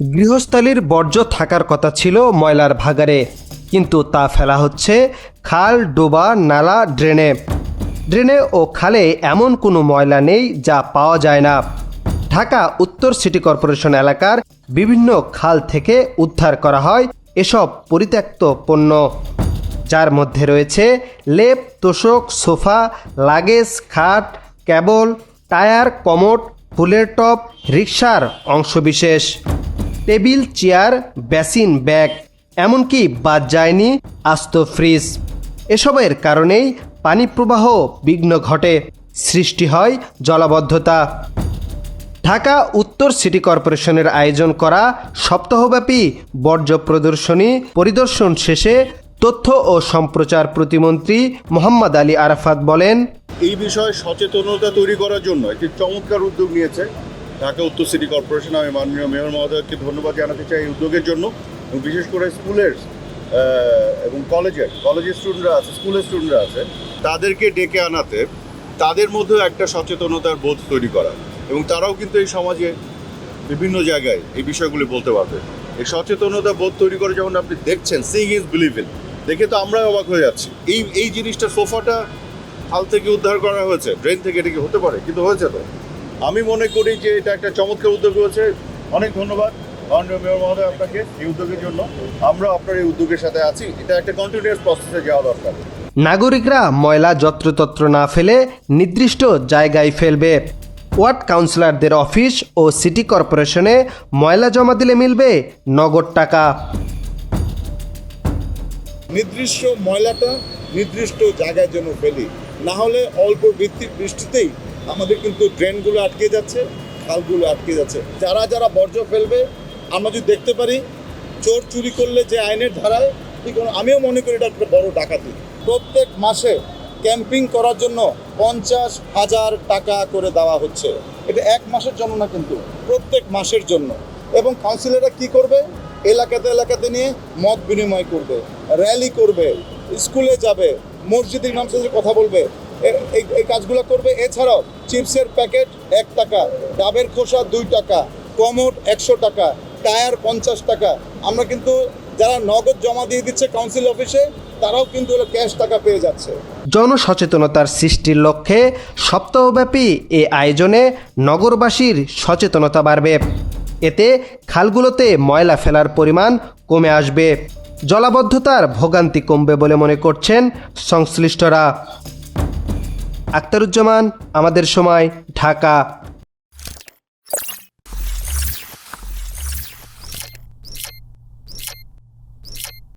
গৃহস্থালির বর্জ্য থাকার কথা ছিল ময়লার ভাগারে কিন্তু তা ফেলা হচ্ছে খাল, ডোবা, নালা, ড্রেনে। ড্রেনে ও খালে এমন কোনো ময়লা নেই যা পাওয়া যায় না। ঢাকা উত্তর সিটি কর্পোরেশন এলাকার বিভিন্ন খাল থেকে উদ্ধার করা হয় এসব পরিত্যক্ত পণ্য। যার মধ্যে রয়েছে লেপ, তোষক, সোফা, লাগেজ, খাট, কেবল, টায়ার, কমোড, ফুলের টপ রিক্সার অংশবিশেষ। টেবিল, চেয়ার, বেসিন, ব্যাগ, এমনকি বাদ যায়নি আস্ত ফ্রিজ। এসবের কারণেই পানি প্রবাহ বিঘ্ন ঘটে, সৃষ্টি হয় জলাবদ্ধতা। ঢাকা উত্তর সিটি কর্পোরেশনের আয়োজন করা সপ্তাহব্যাপী বর্জ্য প্রদর্শনী পরিদর্শন শেষে তথ্য ও সম্প্রচার প্রতিমন্ত্রী মোহাম্মদ আলী আরাফাত বলেন, এই বিষয়ে সচেতনতা তৈরি করার জন্য একটি চমৎকার উদ্যোগ নিয়েছে। ঢাকা উত্তর সিটি কর্পোরেশন, আমি মাননীয় মেয়র মহোদয়কে ধন্যবাদ জানাতে চাই এই উদ্যোগের জন্য। এবং বিশেষ করে স্কুলের এবং কলেজের কলেজের স্টুডেন্টরা আছে, স্কুলের স্টুডেন্টরা আছে, তাদেরকে ডেকে আনাতে তাদের মধ্যেও একটা সচেতনতার বোধ তৈরি করা। এবং তারাও কিন্তু এই সমাজে বিভিন্ন জায়গায় এই বিষয়গুলি বলতে পারবে। এই সচেতনতা বোধ তৈরি করে যখন আপনি দেখছেন সিং ইজ বিলিভ দেখে তো আমরাই অবাক হয়ে যাচ্ছি। এই এই জিনিসটা সোফাটা হাল থেকে উদ্ধার করা হয়েছে ড্রেন থেকে এটা কি হতে পারে, কিন্তু হয়েছে তো। আমি মনে করি যে এটা একটা চমৎকার উদ্যোগ হয়েছে। অনেক ধন্যবাদ। মাননীয় মেয়র মহোদয় আপনাকে এই উদ্যোগের জন্য। আমরা আপনার এই উদ্যোগের সাথে আছি। এটা একটা কন্টিনিউয়াস প্রসেসে যাওয়া দরকার। নাগরিকরা ময়লা যত্রতত্র না ফেলে নির্দিষ্ট জায়গায় ফেলবে। ওয়ার্ড কাউন্সিলরদের অফিস ও সিটি কর্পোরেশনে ময়লা জমা দিলে মিলবে নগদ টাকা। নির্দিষ্ট ময়লাটা নির্দিষ্ট জায়গায় যেন ফেলি। না হলে অল্প ভিত্তিক বৃষ্টিতেই আমাদের কিন্তু ড্রেনগুলো আটকে যাচ্ছে, খালগুলো আটকে যাচ্ছে। যারা যারা বর্জ্য ফেলবে, আমরা যদি দেখতে পারি, চোর চুরি করলে যে আইনের ধারায়, ঠিক আমিও মনে করি এটা একটা বড় ডাকাতি। প্রত্যেক মাসে ক্যাম্পিং করার জন্য পঞ্চাশ হাজার টাকা করে দেওয়া হচ্ছে। এটা এক মাসের জন্য না কিন্তু, প্রত্যেক মাসের জন্য। এবং কাউন্সিলররা কি করবে? এলাকাতে এলাকাতে নিয়ে মত বিনিময় করবে, র্যালি করবে, স্কুলে যাবে, মসজিদের ইমাম সাহেবের কথা বলবে এই কাজগুলো করবে। এছাড়াও চিপসের প্যাকেট এক টাকা, ডাবের খোসা দুই টাকা, কমোট একশো টাকা, টায়ার পঞ্চাশ টাকা। আমরা কিন্তু যারা নগদ জমা দিয়ে দিচ্ছে কাউন্সিল অফিসে তারাও কিন্তু ক্যাশ টাকা পেয়ে যাচ্ছে। জনসচেতনতার সৃষ্টির লক্ষ্যে সপ্তাহব্যাপী এ আয়োজনে নগরবাসীর সচেতনতা বাড়বে। এতে খালগুলোতে ময়লা ফেলার পরিমাণ কমে আসবে। জলাবদ্ধতার ভোগান্তি কমবে বলে মনে করছেন সংশ্লিষ্টরা। আক্তারুজ্জামান আমাদের সময় ঢাকা।